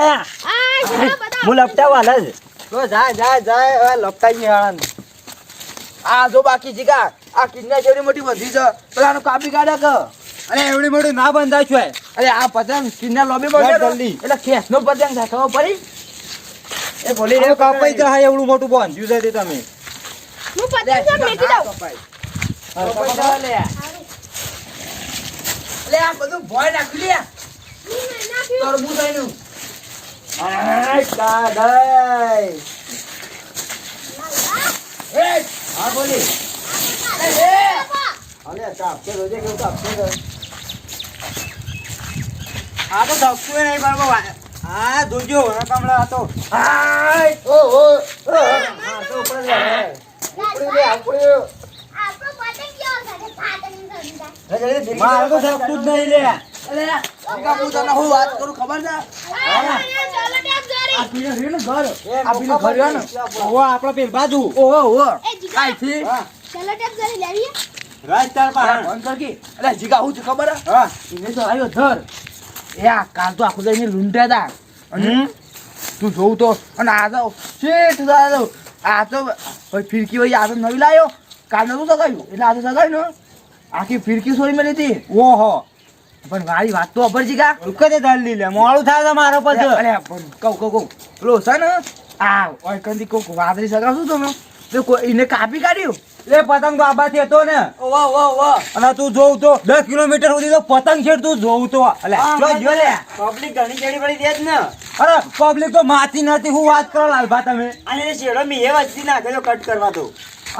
આયા. આ શેના બધા. હું લપટાવ હાલ જ તો જાય જાય જાય હવે લપટાઈ ગઈ હાણ આ જો બાકી જીગા આ કિડના જેવડી મોટી વધી છે. પેલાનું કાપી કાઢે કે? અરે એવડી મોટી ના બંધાય છે. અરે આ પતંગ કિન્ના લોબી બને જલ્દી. એટલે ખેસનો પતંગ થાય ખબર પડી? એ ભોલી રે કપાઈ હા એવડું મોટું બાંધ્યું છે તે તમે. હું પતંગ છે મેકી દઉં? કપાઈ. લે. લે આ બધું ભોય નાખી લે. નાખ્યું. તરબૂચ આયનું. હા બોલી. એ, એ. અલે કાપશે રોજે કેવું કાપશે આ તો ધક્કું નહીં બરાબર હા જોજો હા કમળા તો હાય. ઓ ઓ. હા તો ઉપર લે ઉપર લે ઉપડી આપણો પતંગ કેવો છે? પાટણ મારું તો ધક્કું જ નહીં લે. અલે, હું તને હું વાત કરું ખબર છે? જોરી આ પીને રહ્યું ને ઘર. આ પીને ઘર રહ્યો ને. ઓહો આપણા પેલ બાજુ. ઓહો ઓહો. કાંઈથી? હા. ચાલો ટેપ જોરી લેવી રાજતાર અરે, પાસે. બંધ કર કે. અલે, જીગા, હું છે ખબર? હે? એને તો આવ્યો ધર. એ આ કાલ તો આખું દઈને લૂંટ્યા હતા અને તું જોઉં તો. અને આ તો શેઠ દાદો આ તો ફિરકી ભાઈ આ તો નવી લાયો. કાલ નતું સગાયું. એટલે આ તો સગાયું ને આખી ફિરકી સોરી મેલી હતી ઓહો. પણ મારી વાત તો અભરજી કા રૂકે તે દલ્લી લે. મોડું થાય છે મારો પર અરે, પણ કહું કહું કહું. પેલો છે ને આ ઓયકનથી કોક વાદળી સગાવશું તો ને તો કોઈ એને કાપી કાઢ્યું? લે પતંગ તો આબાથી હતો ને. વાહ વાહ વાહ અને તું જોઉં તો દસ કિલોમીટર સુધી તો પતંગ છે તું જોઉં તો. અલે જો જો લે. પબ્લિક ઘણી ચડી પડી દે જ ને. અરે પબ્લિક તો માથી નથી હું વાત કરો લાલભા તમે? અને એ શેડો મી એ વચ્ચે નાખેલો કટ કરવા તો.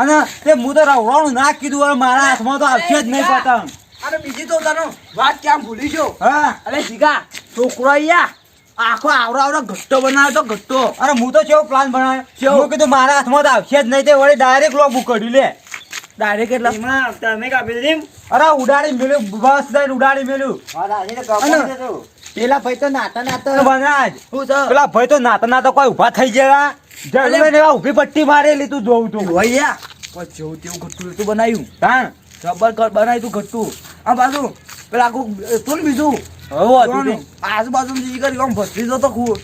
અને તે મુદરા તો રવરાણું ના કીધું મારા હાથમાં તો આવશે જ નહીં પતંગ. અને બીજી તો તને વાત ક્યાં ભૂલી જો હા. અરે જીગા છોકરો અહીંયા. આખો આવડો આવડો ઘટ્ટો બનાવ્યો તો ઘટ્ટો. અરે હું તો કેવો પ્લાન બનાવ્યો? કેવો? કીધું મારા હાથમાં તો આવશે જ નહીં તે વળી ડાયરેક્ટ લોબુ કર્યું લે. ડાયરેક્ટ એટલે? એમાં તમે કાપી દીધી અરે ઉડાડી મેલ્યું બસ દઈને ઉડાડી મેલ્યું. તો પેલા ભાઈ તો નાતા નાતા બનાજ શું છે પેલા ભાઈ તો નાતા નાતા કોઈ ઊભા થઈ ગયા. એવા ઊભી પટ્ટી મારેલી તું જોઉં તું. ભૈયા પણ જેવું તેવું ઘટ્ટું એટલું બનાવ્યું. જબર બનાવ્યું તું ઘટ્ટું. આ બાજુ પેલા આખું તું બીજું. આજુબાજુ બીજી કરી આમ ભત્રીજો તો ખુ.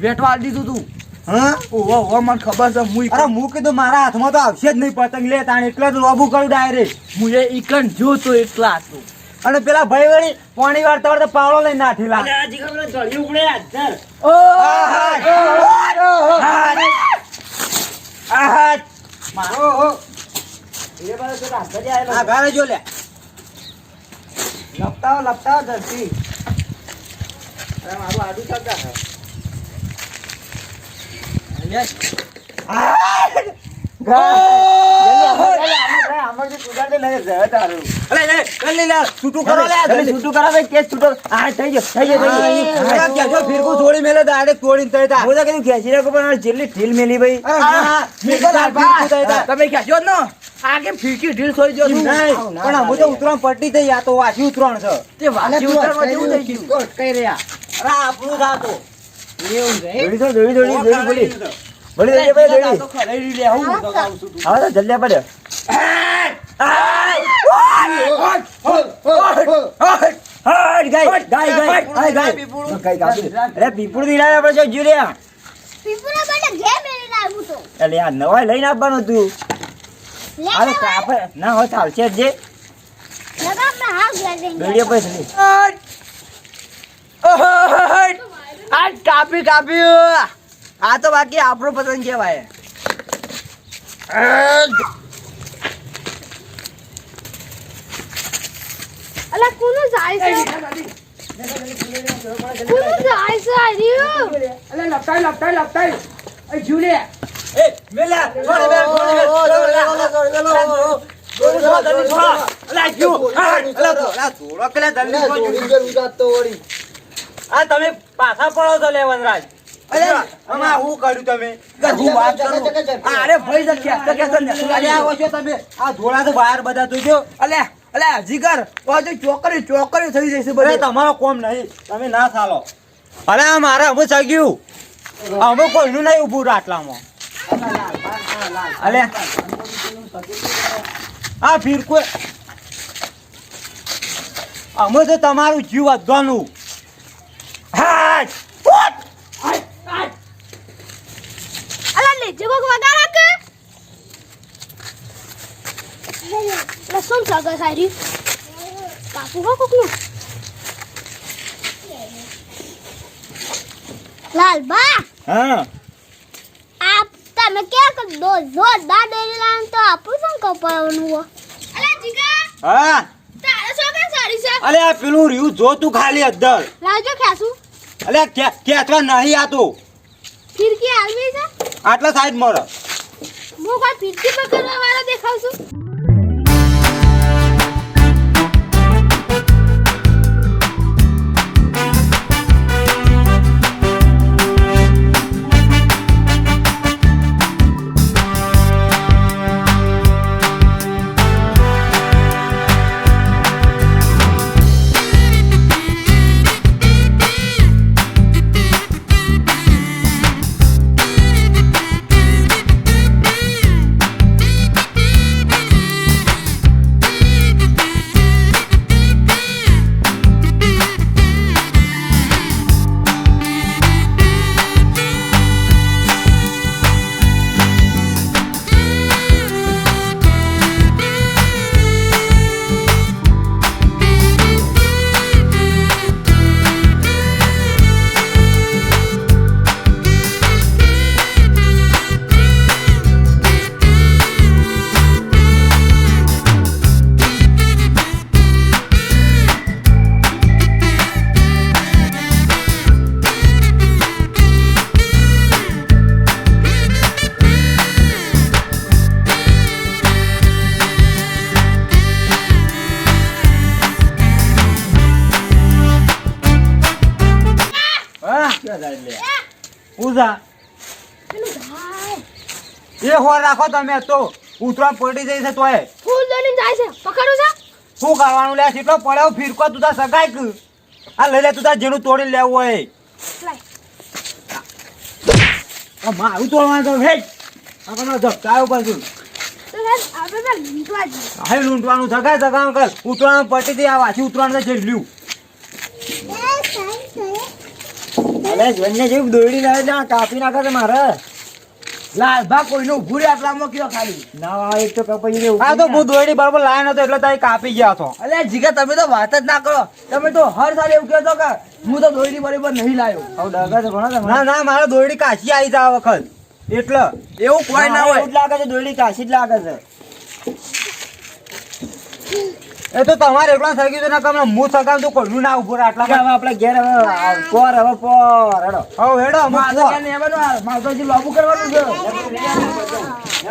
વેટવા દીધું તું. હા? ઓહો ઓહો મને ખબર છે મુઈ અરે હું કીધું મારા હાથમાં તો આવશે જ નહીં પતંગ લે તાણ એટલે જ લોબુ કર્યું ડાયરેક્ટ મુએ ઈકન જો એટલા હતું અને પેલા ભાઈ વળી પાણી વાર તમારે પાવડો લઈ નાઠી લા અને આજે ખબર ચડ્યું ઉપડે હાજર એ બાજુ તો હાજર જ આયેલો. આ ઘરે જો લે. લપટાવો લપટાવો ધરતી. અરે મારું આડું ચાલતા તમે છૂટું કરાવે થઈ ગયો પણ હા, તા. ઉતરણ પટ્ટી થઈ આ તો વાસી ઉતરણ છે. તે વાસી જેવું થઈ ગયું રહ્યા? અરે આપણું દોડી દોડી દોડી બોલી બોલી ભાઈ દોડી તો લે હું તો છું. તો. જલ્દી આ નવાઈ લઈને આપવાનું હતું અરે કાપે ના હોય ચાલશે જે પછી ઓહટ! આ કાપી કાપી આ તો બાકી આપણો પતંગ કહેવાય અલા કોનો જાય છે કોનું જાય છે અલે લપટાઈ લપટાઈ લપટાઈ જુલે એ મેલા છોડી મેલ છોડી મેલ આ તમે પાછા પડો છો લે વનરાજ અરે, આમાં હું કર્યું તમે? હું વાત કરું આ અરે ભાઈ તો ક્યાં તો ક્યાં તો ને. અરે આવો છો તમે આ ધોળા તો બધા તો જો અલે અલે જીગર ઓ ચોકરી ચોકરી થઈ જશે બધે. તમારો કોમ નહીં. તમે ના ચાલો અરે આ મારે અમે સગ્યું અમે કોઈનું નહીં ઉભું રાટલામાં. અલે. આ ફિરકો તો તમારું જીવ વધવાનું લસણ સાગર સારી? કાપુ કો કોકનું. લાલ બા. હા. તમે ક્યાં દો જોરદાર ડેરી લાન તો આપું શું કપાવવાનું હો. અલા જીગા હા? તારે શું કે સારી છે? અલે આ પેલું રહ્યું જો તું ખાલી અદ્દર લાવજો ખેસુ અલે કે- ખેંચવા નહીં આ તું ફિરકી આલવી છે? આટલા સાઈડ મર હું કોઈ ફિરકી પકડવા વાળા દેખાવ છું? પૂજા પેલું ભાઈ. એ હોર રાખો તમે તો. ઉતરવા પડી જઈ છે તોય. ફૂલ દોડીને જાય છે. પકડું છે શું કરવાનું લે કેટલો પડ્યો ફિરકો તું તાર. આ લઈ લે તું તાર જેનું તોડી લેવું હોય. મારું તોડવાનું તો હેજ આપણને ધબકાયો પાછું. હાય લૂંટવાનું. સગાઈ સગા અંકલ ઉતરાણ પટી દે આ વાસી ઉતરાણ તો છેલ્લું અરે જોઈને જેવું દોડી લાવે ના કાપી નાખે મારે. લાલભા કોઈનું ઊભું રે આટલામાં કયો ખાલી? ના એક તો કપાઈ ગયો આ તો હું દોડી બરાબર લાયો નતો એટલે તારી કાપી ગયા છો. અલે જીગા તમે તો વાત જ ના કરો. તમે તો હર સાલ એવું કહેતો કે હું તો દોડી બરાબર નહીં લાયો. ના ના મારે દોડી કાશી આવી જા વખત. એટલે એવું કોઈ ના હોય. લાગે છે દોડી કાશી જ લાગે છે. એ તો તમારે એકલા થઈ ગયું ના કમ હું સગામ તો કોઈનું ના ઊભો આટલા હવે આપણે ઘેર હવે પોર હવે પોર હેડો. હવે હેડો હજી લોબુ કરવાનું છે.